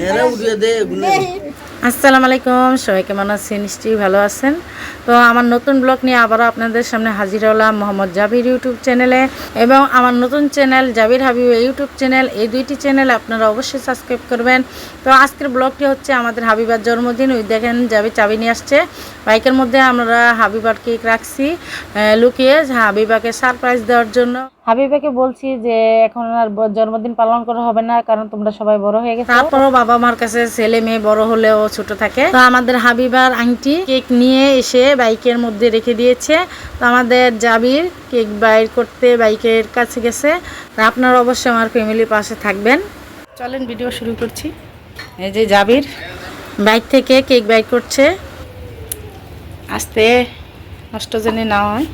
হেরা উঠিয়ে দে এগুলো আসসালামু আলাইকুম, সবাই কেমন আছেন? নিশ্চয়ই ভালো আছেন। তো আমার নতুন ব্লগ নিয়ে আবারও আপনাদের সামনে হাজির হলাম মোহাম্মদ জাবির ইউটিউব চ্যানেলে এবং আমার নতুন channel Jabir Habib YouTube channel. এই দুইটি চ্যানেল আপনারা অবশ্যই সাবস্ক্রাইব করবেন। তো আজকের ব্লগটি হচ্ছে আমাদের হাবিবার জন্মদিন। ওই দেখেন জাবি চাবি নিয়ে আসছে। বাইকের মধ্যে আমরা হাবিবার কেক রাখছি লুকিয়ে হাবিবাকে সারপ্রাইজ দেওয়ার জন্য। হাবিবাকে বলছি যে এখন আর জন্মদিন পালন করা হবে না, কারণ তোমরা সবাই বড় হয়ে গেছে। তারপরও বাবা মার কাছে ছেলে মেয়ে বড় হলেও ছোট থাকে। তো আমাদের হাবিবার আংটি কেক নিয়ে এসে বাইকের মধ্যে রেখে দিয়েছে। তো আমাদের জাবির কেক বাইর করতে বাইকের কাছে গেছে। আপনারা অবশ্যই আমার ফ্যামিলির পাশে থাকবেন। চলেন ভিডিও শুরু করছি। এই যে জাবির বাইক থেকে কেক বাইর করছে। আস্তে, নষ্ট জানি না হয়।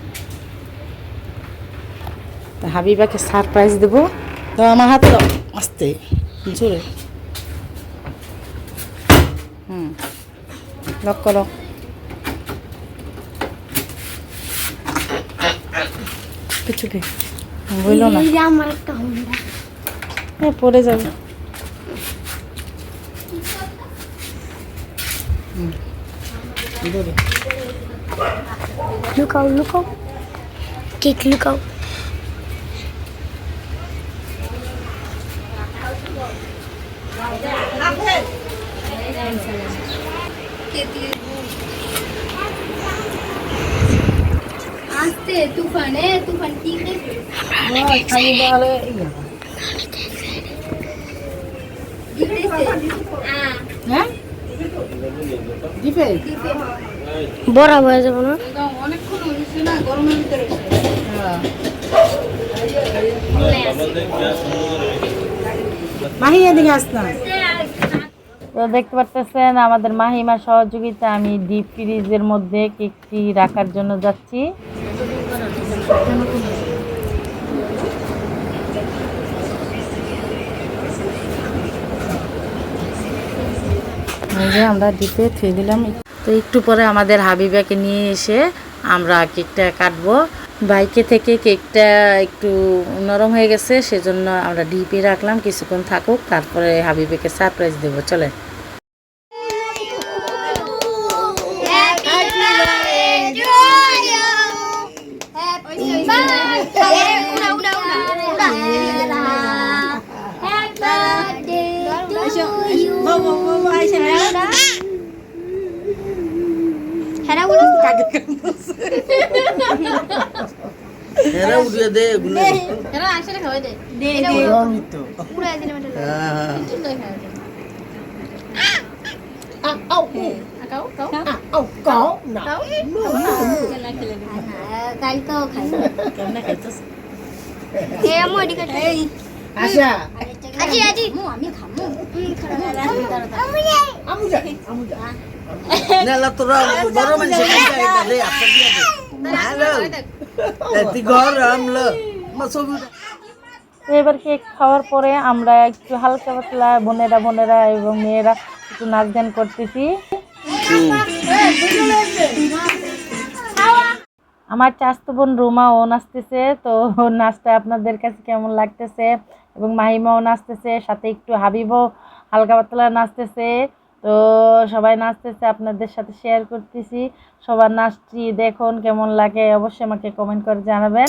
তা হাবিবাকে সারপ্রাইজ দেব। তো আমার হাতে আস্তে জোরে। হুম লক করো। কিছুকে বলল না? একটা পড়ে যাবে। লুকাও লুকাও। কেক লুকাও। আস্তে তুফানে তুফান কি হ্যাঁ দিবে বড় হয়ে যাব না? অনেকক্ষণ হয়েছে না গরমের ভিতরে মাহি এদিকে আসতাম তো দেখতে পাচ্ছেন আমাদের মাহিমার সহযোগিতা আমি ডিপ ফ্রিজের মধ্যে কেকটি রাখার জন্য যাচ্ছি। আমরা ডিপে থুয়ে দিলাম। তো একটু পরে আমাদের হাবিবাকে নিয়ে এসে আমরা কেকটা কাটবো। বাইকে থেকে কেকটা একটু নরম হয়ে গেছে সেজন্য আমরা ডিপে রাখলাম কিছুক্ষণ থাকুক তারপরে হাবিবাকে সারপ্রাইজ দেবো চলে হেরা উঠিয়ে দে এগুলো রঙিত হ্যাঁ হ্যাঁ। কালকেও খাই। কেমনে খাইতেছ? এ আমু এদিকে এই আশা আজি আজি মু আমি খামু। আমু যাই আমু যাই নেলা তোরা বড় মানুষ খাইতে দে আপনি দিয়ে দে। এবার কেক খাওয়ার পরে আমরা একটু হালকা পাতলা বোনেরা বোনেরা এবং মেয়েরা একটু নাচ গান করতেছি। আমার চাস্তো বোন রুমা ও নাচতেছে, তো নাচটা আপনাদের কাছে কেমন লাগতেছে? এবং মাহিমাও নাচতেছে, সাথে একটু হাবিবও হালকা পাতলা নাচতেছে। তো সবাই নাচতেছে, আপনাদের সাথে শেয়ার করতেছি। সবার নাচটি দেখুন, কেমন লাগে অবশ্যই আমাকে কমেন্ট করে জানাবেন।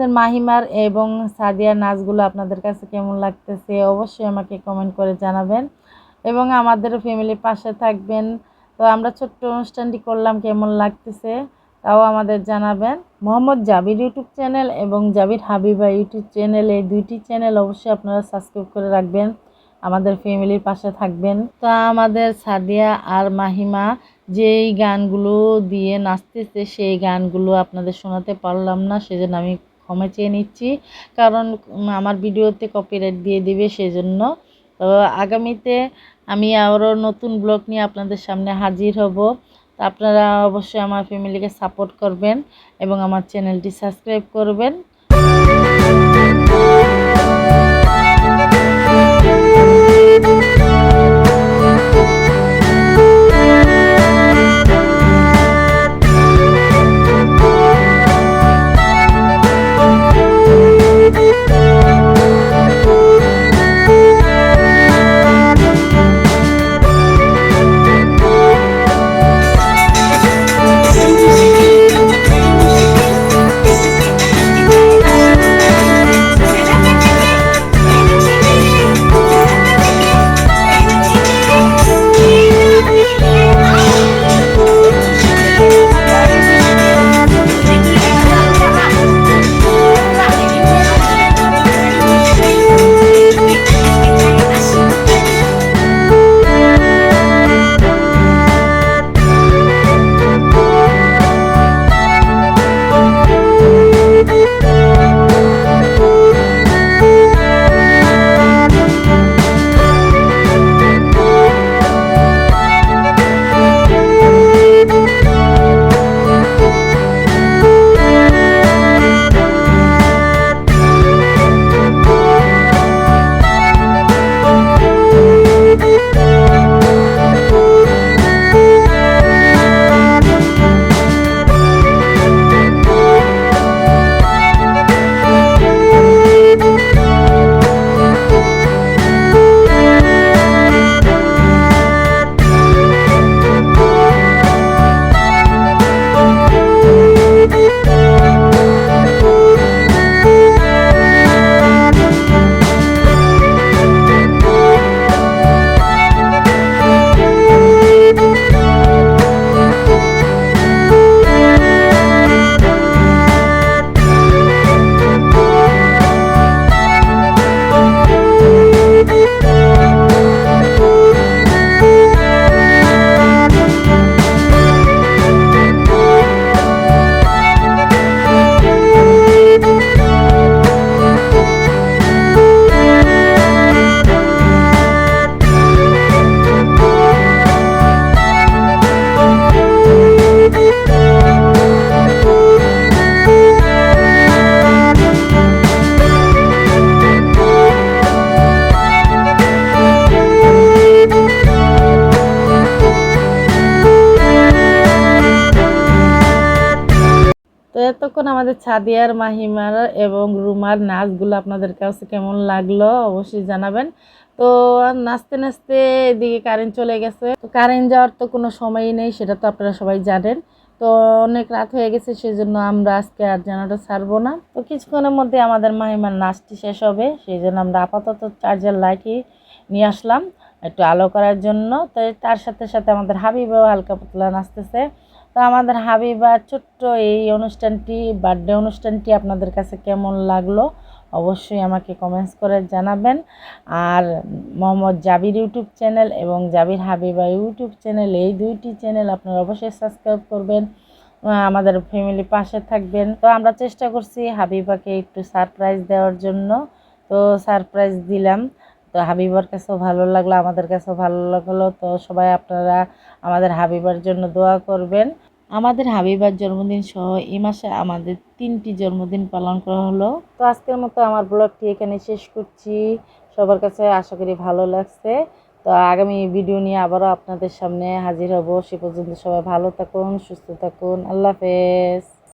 আমাদের মাহিমার এবং সাদিয়ার নাচগুলো আপনাদের কাছে কেমন লাগতেছে অবশ্যই আমাকে কমেন্ট করে জানাবেন। এবং আমাদের ফ্যামিলির পাশে থাকবেন। তো আমরা ছোট্ট অনুষ্ঠানটি করলাম, কেমন লাগতেছে তাও আমাদের জানাবেন। মোহাম্মদ জাবির ইউটিউব চ্যানেল এবং জাবির হাবিবা ইউটিউব চ্যানেল এই দুইটি চ্যানেল অবশ্যই আপনারা সাবস্ক্রাইব করে রাখবেন। আমাদের ফ্যামিলির পাশে থাকবেন। তো আমাদের সাদিয়া আর মাহিমা যেই গানগুলো দিয়ে নাচতেছে, সেই গানগুলো আপনাদের শোনাতে পারলাম না, সেজন্য আমি ক্ষমা চেয়ে নিচ্ছি। কারণ আমার ভিডিওতে কপিরাইট দিয়ে দিবে সেজন্য। তো আগামীতে আমি আরও নতুন ব্লগ নিয়ে আপনাদের সামনে হাজির হব। আপনারা অবশ্যই আমার ফ্যামিলিকে সাপোর্ট করবেন এবং আমার চ্যানেলটি সাবস্ক্রাইব করবেন। এতক্ষণ আমাদের ছাদিয়ার, মাহিমার এবং রুমার নাচগুলো আপনাদের কাছে কেমন লাগল অবশ্যই জানাবেন। তো নাচতে নাচতে এদিকে কারেন্ট চলে গেছে। তো কারেন্ট যাওয়ার তো কোনো সময়ই নেই, সেটা তো আপনারা সবাই জানেন। তো অনেক রাত হয়ে গেছে, সেজন্য আমরা আজকে আর জানাটা ছাড়বো না। তো কিছুক্ষণের মধ্যে আমাদের মাহিমার নাচটি শেষ হবে সেই জন্য আমরা আপাতত চার্জার লাইটই নিয়ে আসলাম, একটু আলো করার জন্য। তো তার সাথে সাথে আমাদের হাবিবাও হালকা পাতলা নাচতেছে। তো আমাদের হাবিবা, ছোট্ট এই অনুষ্ঠানটি বার্থডে অনুষ্ঠানটি আপনাদের কাছে কেমন লাগল? অবশ্যই আমাকে কমেন্টস করে জানাবেন। আর মোহাম্মদ জাবির ইউটিউব চ্যানেল এবং জাবির হাবিবা ইউটিউব চ্যানেল এই দুইটি চ্যানেল আপনারা অবশ্যই সাবস্ক্রাইব করবেন আমাদের ফ্যামিলি পাশে থাকবেন। তো আমরা চেষ্টা করছি হাবিবাকে একটু সারপ্রাইজ দেওয়ার জন্য। তো সারপ্রাইজ দিলাম। তো হাবিবার কাছেও ভালো লাগল, আমাদের কাছেও ভালো লাগল। তো সবাই আপনারা আমাদের হাবিবার জন্য দোয়া করবেন। আমাদের হাবিবার জন্মদিন সহ এই মাসে আমাদের তিনটি জন্মদিন পালন করা হলো। তো আজকের মতো আমার ব্লগটি এখানে শেষ করছি। সবার কাছে আশা করি ভালো লাগছে। তো আগামী ভিডিও নিয়ে আবারও আপনাদের সামনে হাজির হব। সে পর্যন্ত সবাই ভালো থাকুন, সুস্থ থাকুন। আল্লাহ হাফেজ।